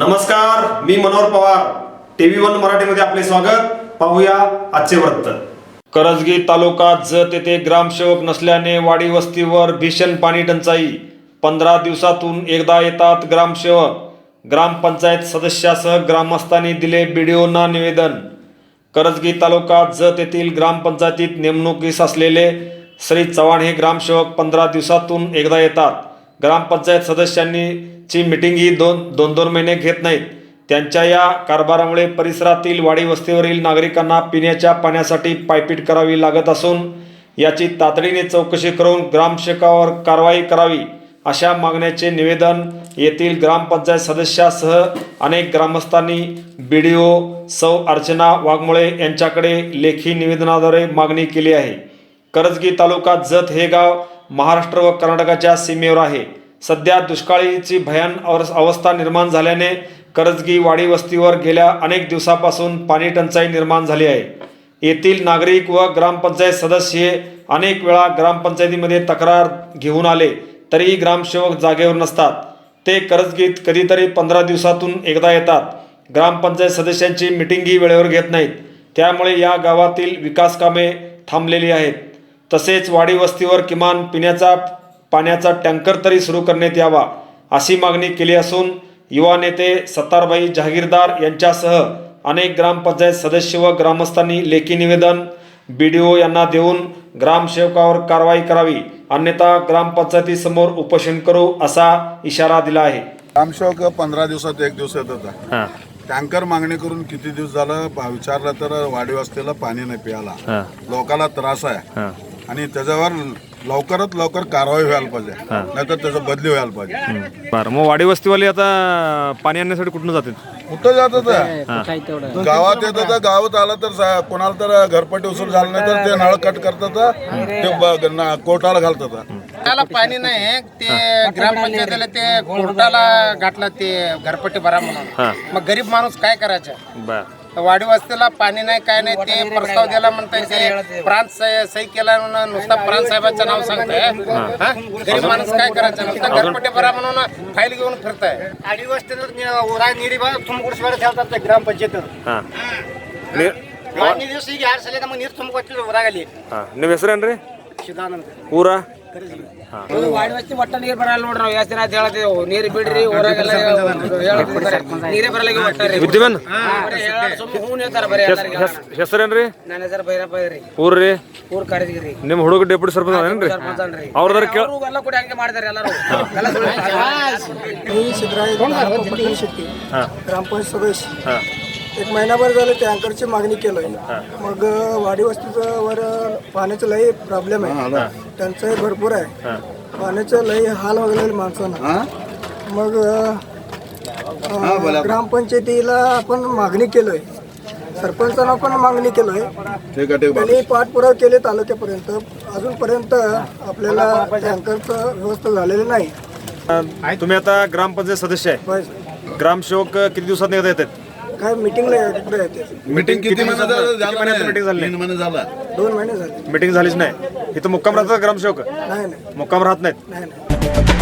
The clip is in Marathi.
नमस्कार मी मनोहर पवार. टीव्ही वन मराठीमध्ये आपले स्वागत. पाहूया आजचे वृत्त. करजगी तालुका जत येथे ग्रामसेवक नसल्याने वाडी वस्तीवर भीषण पाणी टंचाई. पंधरा दिवसातून एकदा येतात ग्रामसेवक. ग्रामपंचायत सदस्यासह ग्रामस्थांनी दिले बीडीओना निवेदन. करजगी तालुका जत येथील ग्रामपंचायतीत नेमणुकीस असलेले श्री चव्हाण हे ग्रामसेवक पंधरा दिवसातून एकदा येतात. ग्रामपंचायत सदस्यांनी ची मिटिंगही दोन दोन दोन महिने घेत नाहीत. त्यांच्या या कारभारामुळे परिसरातील वाडी वस्तीवरील नागरिकांना पिण्याच्या पाण्यासाठी पायपीट करावी लागत असून याची तातडीने चौकशी करून ग्रामसेवकावर कारवाई करावी अशा मागण्याचे निवेदन येथील ग्रामपंचायत सदस्यासह अनेक ग्रामस्थांनी बी डी ओ सौ अर्चना वाघमोळे यांच्याकडे लेखी निवेदनाद्वारे मागणी केली आहे. करजगी तालुका जत हे गाव महाराष्ट्र व कर्नाटकाच्या सीमेवर आहे. सध्या दुष्काळीची भयान अवस्था निर्माण झाल्याने करजगी वाडी वस्तीवर गेल्या अनेक दिवसापासून पाणी टंचाई निर्माण झाली आहे. येथील नागरिक व ग्रामपंचायत सदस्य अनेक वेळा ग्रामपंचायतीमध्ये तक्रार घेऊन आले तरीही ग्रामसेवक जागेवर नसतात. ते करजगीत कधीतरी पंधरा दिवसातून एकदा येतात. ग्रामपंचायत सदस्यांची मिटिंगही वेळेवर घेत नाहीत. त्यामुळे या गावातील विकास कामे थांबलेली आहेत. तसेच वाडी वस्तीवर किमान पिण्याचा पाण्याचा टँकर तरी सुरू करण्यात यावा अशी मागणी केली असून युवा नेते सत्तारबाई जहागीरदार यांच्यासह अनेक ग्रामपंचायत सदस्य व ग्रामस्थांनी लेखी निवेदन बी डी ओ यांना देऊन ग्रामसेवकावर कारवाई करावी अन्यथा ग्रामपंचायतीसमोर उपोषण करू असा इशारा दिला आहे. ग्रामसेवक पंधरा दिवसात एक दिवस येत होता. टँकर मागणी करून किती दिवस झालं? विचारलं तर वाडी वस्तीला पाणी नाही प्यायला. लोकांना त्रास आहे. आणि त्याच्यावर लवकरात लवकर कारवाई व्हायला पाहिजे. नाहीतर त्याचं बदली व्हायला पाहिजे. बरं मग वाडी वस्तीवाले आता पाणी आणण्यासाठी कुठून जातात कुठं जात होतं गावात येत होतं गावात आलं तर सा- कोणाला तर घरपट्टी उसूल झालं नाही तर ते नळ कट करतात ते ब- ना- कोर्टाला घालतात. त्याला पाणी नाही ते ग्रामपंचायतीला ते कोर्टाला घातलं ते घरपट्टी भरा म्हणून. मग गरीब माणूस काय करायचं? बरं. वाडी वस्तीला पाणी नाही काय नाही ते प्रस्ताव दिला म्हणताय ते प्रांत सही सही केला म्हणून नुसता प्रांत साहेबांचं नाव सांगताय हा? गरीब माणूस काय करायचं नुसता घरपट्टी भरा म्हणून फाईल घेऊन फिरताय आडी ವಸ್ತು ನೀರಿ ತುಂಬಿಕೊಡಿಸ್ಬೇಡ ಅಂತ ಹೇಳ್ತಾರೆ ಗ್ರಾಮ ಪಂಚಾಯತ್ ಹಾಂ ಮಾನ್ಯ ದಿವಸ ಈಗ ಎರಡು ಸಲ ನಮಗೆ ನೀರು ತುಂಬಿಕೊಟ್ಟಿಲ್ಲ ಊರಾಗಲ್ಲಿ ಹಾಂ ನಿಮ್ಮ ಹೆಸರೇನ್ರಿ ಶಿದಾನಂದ ಊರ ವಾಡಿ ವಸ್ತಿ ಒಟ್ಟ ನೀರ್ ಬರಲ್ಲ ನೋಡ್ರಿ ನಾವು ಎಷ್ಟು ದಿನ ಅಂತ ಹೇಳ್ತೀವಿ ನೀರ್ ಬಿಡ್ರಿ ಹೊರಗೆಲ್ಲ ನೀರೇ ಬರಲ್ಲ ಬುದ್ಧಿಮನ್ ಹೆಸರೇನ್ರಿ? ನನ್ನ ಹೆಸರು ಭೈರಪ್ಪ ರೀ? ಊರ್ರಿ ಊರ್ ಕರೆದಿರಿ ನಿಮ್ಮ ಹುಡುಗ ಡೆಪ್ಯೂಟಿ ಸರ್ಪಂಚ್ ಏನ್ರಿ? ಅವ್ರದ್ರ ಎಲ್ಲ ಕೂಡ ಹಂಗೆ ಮಾಡಿದಾರೆ ಎಲ್ಲರೂ. ಸಿದ್ದರಾಮಯ್ಯ ಗ್ರಾಮ ಪಂಚಾಯತ್ ಸದಸ್ಯ. एक महिनाभर झालं टँकरची मागणी केलोय. मग वाडी वस्तीचं वर पाण्याचं लई प्रॉब्लेम आहे. टंचाई भरपूर आहे. पाण्याचं लई हाल वगैरे माणसांना. मग अं, ग्रामपंचायतीला आपण मागणी केलोय. सरपंचांना पण मागणी केलोय. ठीक आहे ठीक आहे त्यांनी पाठपुरावा केले तालुक्यापर्यंत. अजूनपर्यंत आपल्याला टँकरचं व्यवस्था झालेली नाही. तुम्ही आता ग्रामपंचायत सदस्य आहे. बस ग्रामसेवक किती दिवसात एकदा येतात? काय मिटिंगला मीटिंग किती महिने झालं? झालं महिन्यात meeting झाली? तीन महिने झाला. दोन महिने झाले. मीटिंग झालीच नाही. इथं मुक्काम राहतात ग्रामसेवक? नाही नाही. मुक्काम राहत नाहीत? नाही नाही.